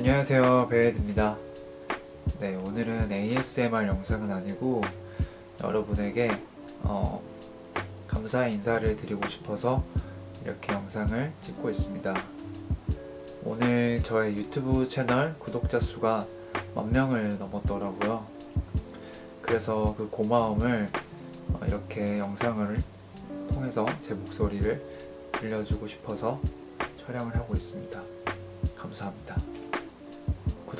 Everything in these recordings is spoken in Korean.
안녕하세요. 베헤드입니다. 네 오늘은 ASMR 영상은 아니고 여러분에게 어, 감사의 인사를 드리고 싶어서 이렇게 영상을 찍고 있습니다. 오늘 저의 유튜브 채널 구독자 수가 만 명을 넘었더라고요. 그래서 그 고마움을 어, 이렇게 영상을 통해서 제 목소리를 들려주고 싶어서 촬영을 하고 있습니다. 감사합니다. 구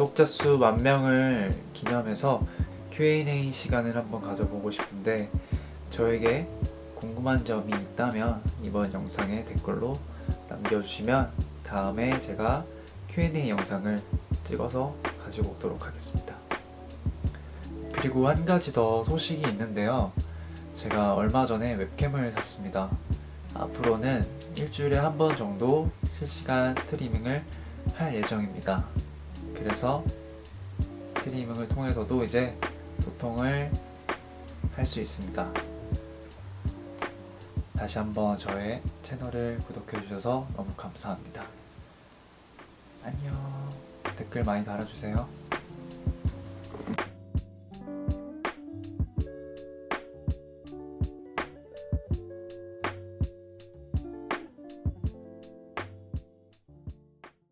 독자 수 만 명을 기념해서 Q&A 시간을 한번 가져보고 싶은데 저에게 궁금한 점이 있다면 이번 영상에 댓글로 남겨주시면 다음에 제가 Q&A 영상을 찍어서 가지고 오도록 하겠습니다. 그리고 한 가지 더 소식이 있는데요. 제가 얼마 전에 웹캠을 샀습니다. 앞으로는 일주일에 한 번 정도 실시간 스트리밍을 할 예정입니다. 그래서 스트리밍을 통해서도 이제 소통을 할 수 있습니다. 다시 한번 저의 채널을 구독해 주셔서 너무 감사합니다. 안녕. 댓글 많이 달아주세요.